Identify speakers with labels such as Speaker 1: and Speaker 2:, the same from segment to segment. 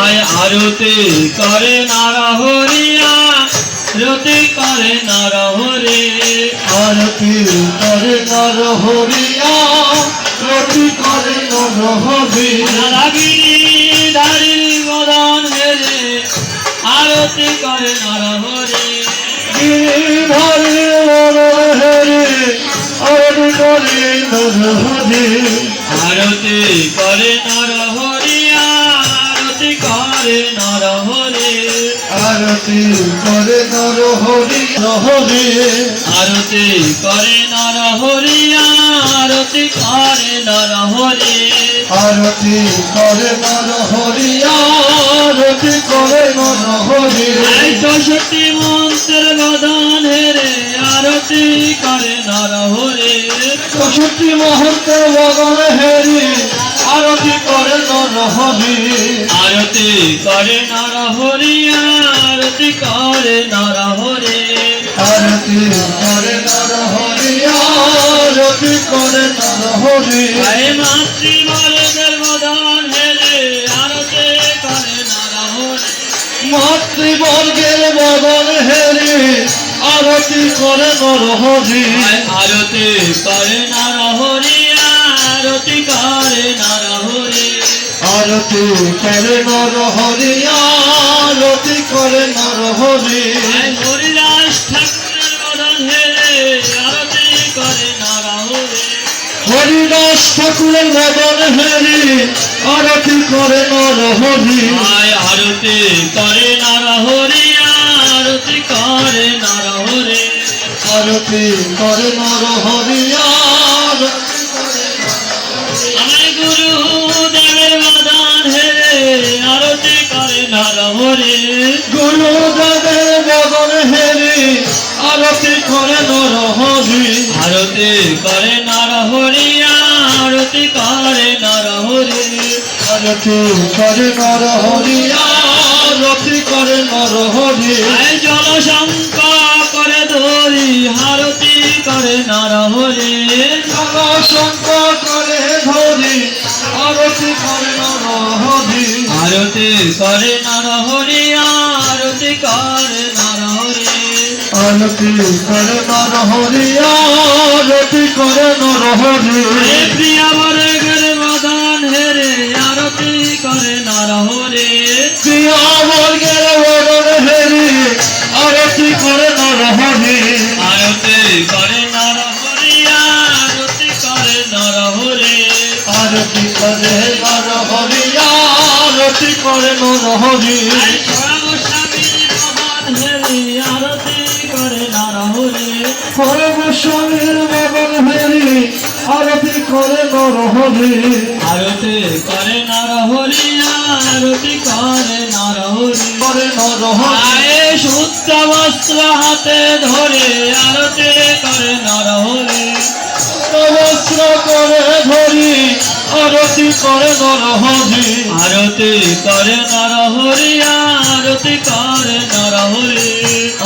Speaker 1: আয় আরতি করে নারহরিয়া রতি করে নারহরে।
Speaker 2: আরতি করে নরহরিয়া রতি করে নরহরি।
Speaker 1: রাগিনী ধারী মদন হেরে আরতি করে নারহরে।
Speaker 2: গিরিধারী নরহরি আরতি করে নরহরি।
Speaker 1: আরতি করে নারহরিয়া আরতি করে নরহরি
Speaker 2: নরহরি
Speaker 1: আরতি করে নারহরিয়া আরতি করে নারহরে।
Speaker 2: আরতি করে নরহরি আরতি করে নরহরি।
Speaker 1: এই চৌষট্টি মন্ত্রের বদন হেরে আরতি করে নরহরে।
Speaker 2: চৌষট্টি মুহূর্তে বগন হেরি আরতি করে নরহরি।
Speaker 1: আরতি করে নরহরি আরতি করে নরহরে।
Speaker 2: আরতি করে নরহরি আরতি করে নরহরি।
Speaker 1: এই মাতৃবর্গের বদন হেরে আরতি করে নরহরে।
Speaker 2: মাতৃবর্গের বগন হেরি আরতি করে নরহরি।
Speaker 1: আরতি করে নরহরি আরতি করে নরহরে।
Speaker 2: আরতি করে নরহরি আরতি করে নরহরি।
Speaker 1: হরিদাস ঠাকুরের বদন হেরে আরতি করে নরহরে।
Speaker 2: হরিদাস ঠাকুরের বদন হেরি আরতি করে নরহরি।
Speaker 1: আরতি করে নরহরি আরতি করে নরহরে।
Speaker 2: আরতি করে নরহরি
Speaker 1: করে গুরু
Speaker 2: গুরুদেবের বদন হেরে আরতি করে নরহরি
Speaker 1: আরতি করে নরহরি আরতি করে নরহরে
Speaker 2: আরতি করে নরহরি আরতি করে নরহরি
Speaker 1: আয় আরতি করে নরহরি
Speaker 2: আরতি করে নরহরি।
Speaker 1: আরতি করে নরহরি আরতি করে নরহরি। হে প্রিয়া বর্গের হে হেরে আরতি করে নরহরি।
Speaker 2: প্রিয়া বর্গের করে
Speaker 1: বদন হেরে। আরতি করে নরহরে।
Speaker 2: হেরি আরতি করে নরহরি।
Speaker 1: আরতি করে নরহরি আরতি করে নরহরি।
Speaker 2: করে নরহরি।
Speaker 1: আয়ে শুদ্ধ বস্ত্র হাতে ধরে আরতি করে নরহরি।
Speaker 2: বস্ত্র করে ধরি আরতি করে নরহরি।
Speaker 1: আরতি করে নরহরি আরতি করে নরহরি।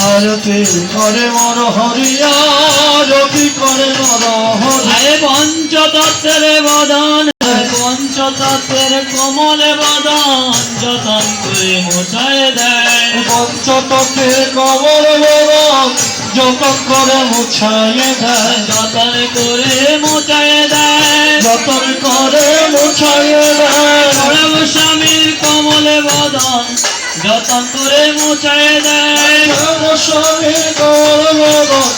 Speaker 2: আরতি করে নরহরি আরতি করে নরহরি।
Speaker 1: পঞ্চতত্ত্বের বদন পঞ্চতত্ত্বের কমলে বদন যতন করে মোছায় দেয়।
Speaker 2: পঞ্চতত্ত্বের কবর বদন যতন করে মুছাইয়ে দেয়
Speaker 1: যতন করে মোছায় দেয়।
Speaker 2: যতন করে মুছাইয়ে দেয়।
Speaker 1: স্বামীর কমলে বদন যতন করে মোছায় দেয়।
Speaker 2: স্বামী কবর বদন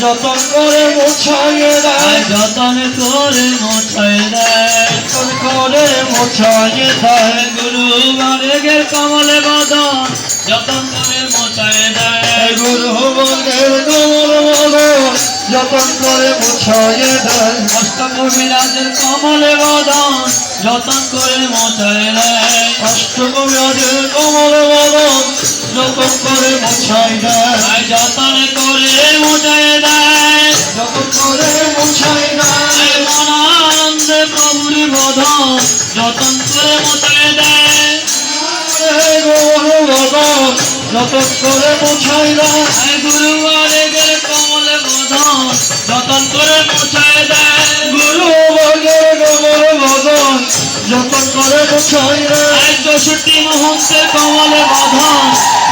Speaker 2: যতন করে মুছাইয়ে
Speaker 1: আর
Speaker 2: দেয়
Speaker 1: যতন করে মোছায় দেয়।
Speaker 2: যতন করে মুছাইয়ে দেয়।
Speaker 1: গুরু বারেগের কমলে বদন যতন করে মোছায় দেয়
Speaker 2: গুরু কবর বদন যতন করে মুছাইয়ে দেয়।
Speaker 1: অষ্টকবিরাজের কমলে বদন যতন করে মোছায় দেয়।
Speaker 2: অষ্টমীদের কমল বদন যতন করে মুছাই দেয়
Speaker 1: যতন করে মোছায় দেয়।
Speaker 2: যতন করে মুছাই দেয়
Speaker 1: মনানন্দে প্রভুর বদন যতন
Speaker 2: যতন করে মুছাই দেয়
Speaker 1: গুরু বারেগের কমলে বদন যতন করে মোছায় দেয়,
Speaker 2: গুরু বর্গের কমল বদন যতন করে মুছাই
Speaker 1: এই চৌষট্টি মহন্তের কমলে বদন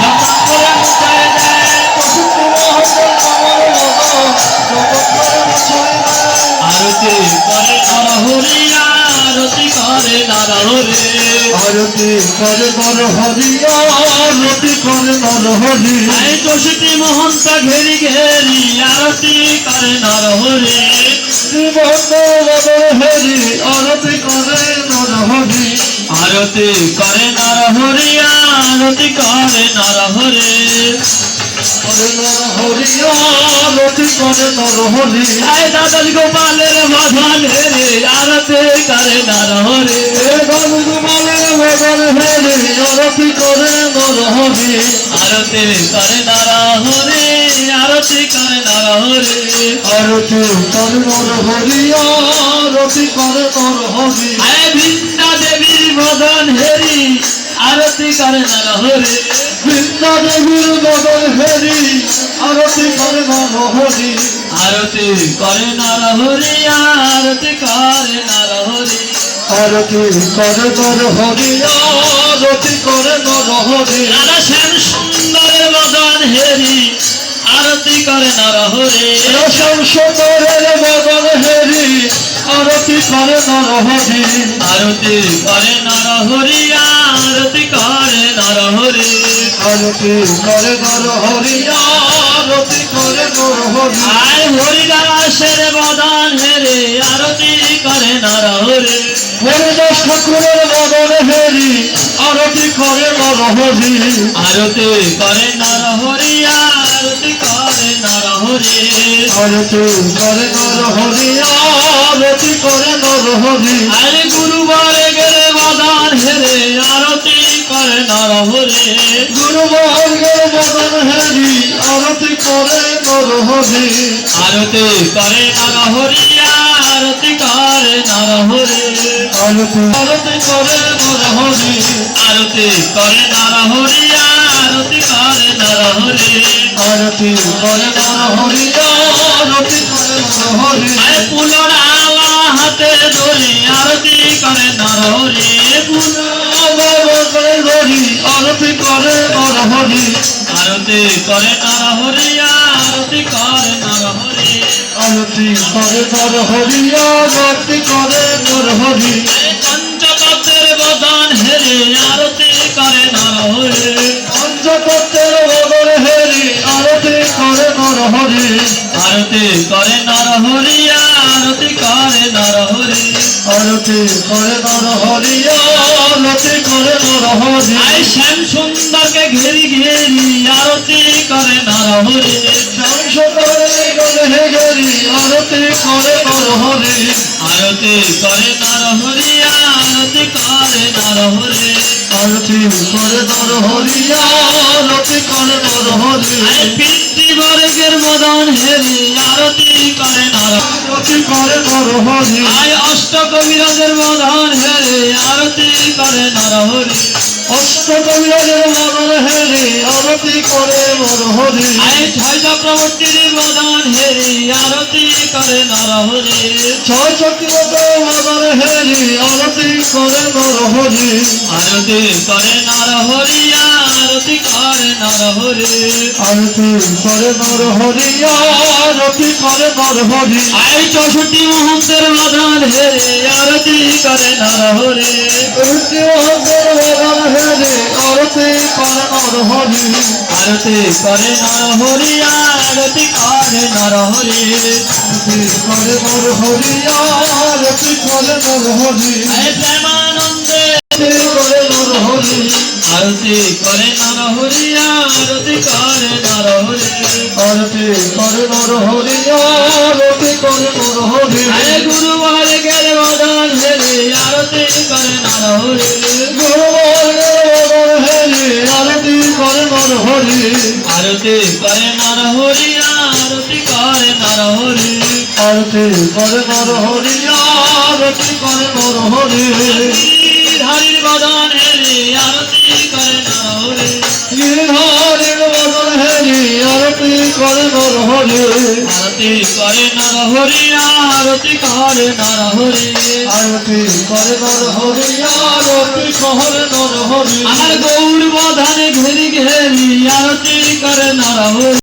Speaker 1: যতন করে মুছায় দেয়
Speaker 2: চৌষট্টি মহন্তের কমলে বদন যতন করে মুছাই রে
Speaker 1: আরতি করে নরহরি আরতি করে নরহরি
Speaker 2: আরতি করে নর হরি আরতি করে নর হরি
Speaker 1: এই চৌষট্টি মহন্ত ঘেরি ঘেরি আরতি করে নরহরি।
Speaker 2: আরতি করে নর হরি
Speaker 1: আরতি করে নরহরি আরতি করে নরহরি।
Speaker 2: করে নর আরতি করে নর
Speaker 1: এই দাদল গোপালের বধন হেরে আরতি করে নরহরি।
Speaker 2: এ বাবু গোপালের হরি আরতি করে
Speaker 1: আরতি করে নরহরি আরতি করে নরহরি
Speaker 2: আরতি করে নর হরি আরতি করে নর হরি
Speaker 1: আয় বৃন্দা দেবীর বদন হেরি আরতি করে নরহরি
Speaker 2: বৃন্দা দেবীর বদন হরি আরতি করে নর হরি
Speaker 1: আরতি করে নরহরি আরতি করে নরহরি
Speaker 2: আরতি করে নর হরি আরতি করে নর হরি
Speaker 1: রাধা শ্যাম নরহরি
Speaker 2: রসম সুন্দরের বদন হরি আরতি করে নর হরি
Speaker 1: আরতি করে নরহরি আরতি করে নরহরি
Speaker 2: আরতি করে নর হরি আরতি করে নর হরি
Speaker 1: আয় হরিদাসের বদন হেরে আরতি করে নরহরি
Speaker 2: হরিদাস ঠাকুরের বদন হরি আরতি করে নর
Speaker 1: আরতি করে নরহরি আরতি করে নরহরি
Speaker 2: আরতি করে নর হরি আরতি করে নর হরি
Speaker 1: আরে গুরুবারে গেলে বদন হেরে আরতি করে নরহরি।
Speaker 2: গুরু বর্গের বদন হরি আরতি করে নর হরি
Speaker 1: আরতি করে নরহরি আরতি করে নরহরি।
Speaker 2: আরতি। আরতি করে নর হরি
Speaker 1: আরতি করে নরহরি আরতি করে নরহরি
Speaker 2: আরতি করে নর হরি আরতি করে নর হরি
Speaker 1: আরে পুলড়ালা হাতে ধরে আরতি করে নরহরি
Speaker 2: করে হরি আরতি করে নর হরি
Speaker 1: আরতি করে নরহরি আরতি করে নরহরি
Speaker 2: আরতি করে নর হরি আরতি করে নর হরি
Speaker 1: পঞ্চতত্ত্বের বদন হেরে আরতি করে নরহরি
Speaker 2: পঞ্চতত্ত্বের বদন হরি আরতি করে নর হরি
Speaker 1: আরতি করে নরহরি আরতি করে নরহরি
Speaker 2: আরতি করে নর হরি আরতি করে নর হরি
Speaker 1: আই শ্যাম সুন্দরকে ঘেরি ঘেরি আরতি করে নরহরি
Speaker 2: আরতি করে নর হরি
Speaker 1: আরতি করে নরহরি আরতি করে নরহরি
Speaker 2: আরতি করে নর হরি আরতি করে নর হরি
Speaker 1: আই মদন হেরি আরতি করে নর।
Speaker 2: আরতি করে নর হরি
Speaker 1: আই অষ্ট কবিরাজের মদন হেরি আরতি করে নরহরি
Speaker 2: অষ্টকবিরাজের মদন হেরি আরতি করে নর হরি।
Speaker 1: ছয় চক্রবর্তীর মদন হেরি আরতি করে নরহরি
Speaker 2: ছয় চক্রবর্ত মদন হেরি আরতি করে নর হরি।
Speaker 1: আরতি করে নরহরি আরতি করে নরহরি
Speaker 2: আরতি করে নর হরি আরতি করে নর হরি।
Speaker 1: আই চৌষট্টি মহন্তের মদন হেরে আরতি করে নরহরি
Speaker 2: আরতি মহাদের মদন হেরি আরতি করে নর হরি।
Speaker 1: আরতি করে নরহরি আরতি করে নরহরি
Speaker 2: আরতি করে নর হরি আরতি করে নর হরি।
Speaker 1: প্রেমানন্দে
Speaker 2: করে নর হরি।
Speaker 1: আরতি করে নরহরি আরতি করে নরহরি
Speaker 2: আরতি করে নর হরি আরতি করে নর হরি।
Speaker 1: গুরু গেলে হেরে আরতি করে নরহরি
Speaker 2: গুরুবর্গের করে নর হরি
Speaker 1: আরতি করে নর হরি
Speaker 2: আরতি করে নর হরি আরতি করে নর হরি
Speaker 1: হরির বদন হেরে করে
Speaker 2: মদন হেরি আরতি করে নর হরি
Speaker 1: আরতি করে নর হরি
Speaker 2: আরতি করে নর হরি আরতি করে নর হরি
Speaker 1: আমার গৌর বধানে ঘেরি ঘেরি আরতি করে নরহরি